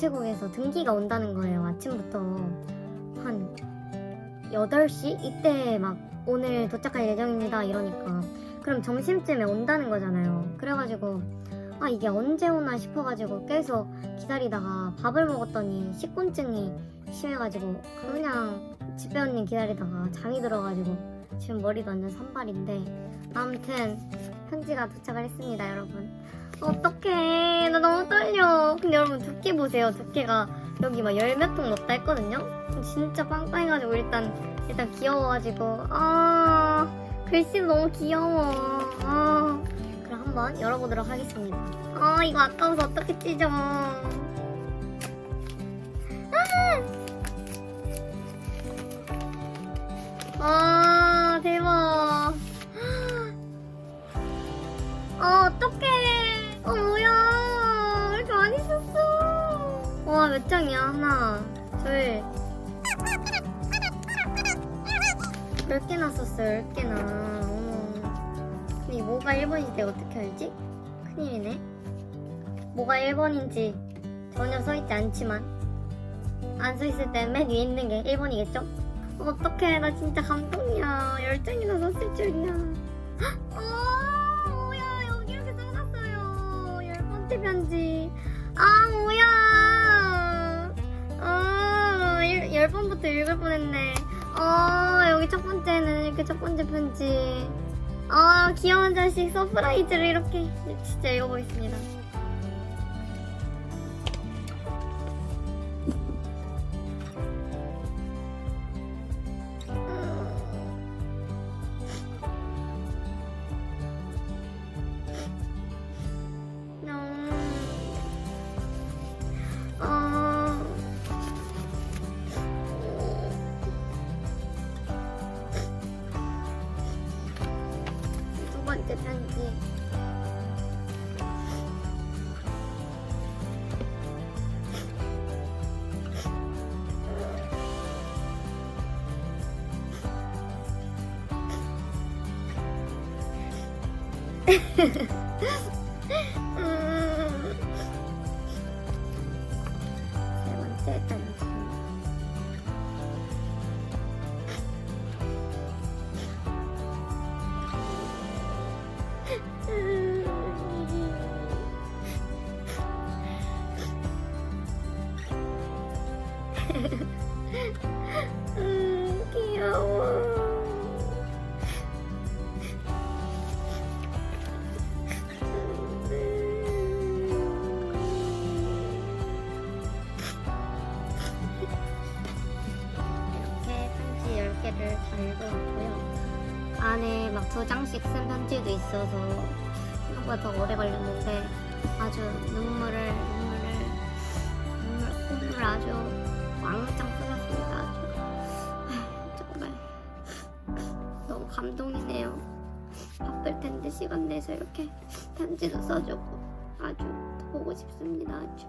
우체국에서 등기가 온다는 거예요. 아침부터 한 8시 이때 막 오늘 도착할 예정입니다 이러니까 그럼 점심쯤에 온다는 거잖아요. 그래가지고 아 이게 언제 오나 싶어가지고 계속 기다리다가 밥을 먹었더니 식곤증이 심해가지고 그냥 집배원님 기다리다가 잠이 들어가지고 지금 머리도 완전 산발인데 아무튼 편지가 도착을 했습니다 여러분 어떡해. 나 너무 떨려. 근데 여러분 두께 보세요. 두께가 여기 막 열 몇 통 넣었다 했거든요? 진짜 빵빵해가지고 일단 일단 귀여워가지고. 아 글씨도 너무 귀여워. 아 그럼 한번 열어보도록 하겠습니다. 아 이거 아까워서 어떻게 찢어 몇 장이야 하나 둘. 10개나 썼어요 10개나. 어머. 근데 이 뭐가 1번인지 내가 어떻게 알지? 큰일이네. 뭐가 1번인지 전혀 써있지 않지만 안 써있을 때 맨 위에 있는 게 1번이겠죠? 어떡해. 나 진짜 감동이야. 10장이나 썼을 줄이야. 어 뭐야. 여기 이렇게 써놨어요. 열 번째 편지. 아 뭐야 아 열, 열 번부터 읽을 뻔했네. 아 여기 첫 번째는 이렇게 첫 번째 편지. 아 귀여운 자식 서프라이즈를 이렇게 진짜 읽어보겠습니다 두 번째 편지. 음... 세번 음, 귀여워. 이렇게 편지 10개를 달고 있고요. 안에 막 두 장씩 쓴 편지도 있어서 생각보다 더 오래 걸렸는데 아주 눈물을 눈물을 눈물 콧물 아주 왕창 쏟았습니다. 아주 정말 너무 감동이네요. 바쁠 텐데 시간 내서 이렇게 편지도 써주고 아주 보고 싶습니다. 아주.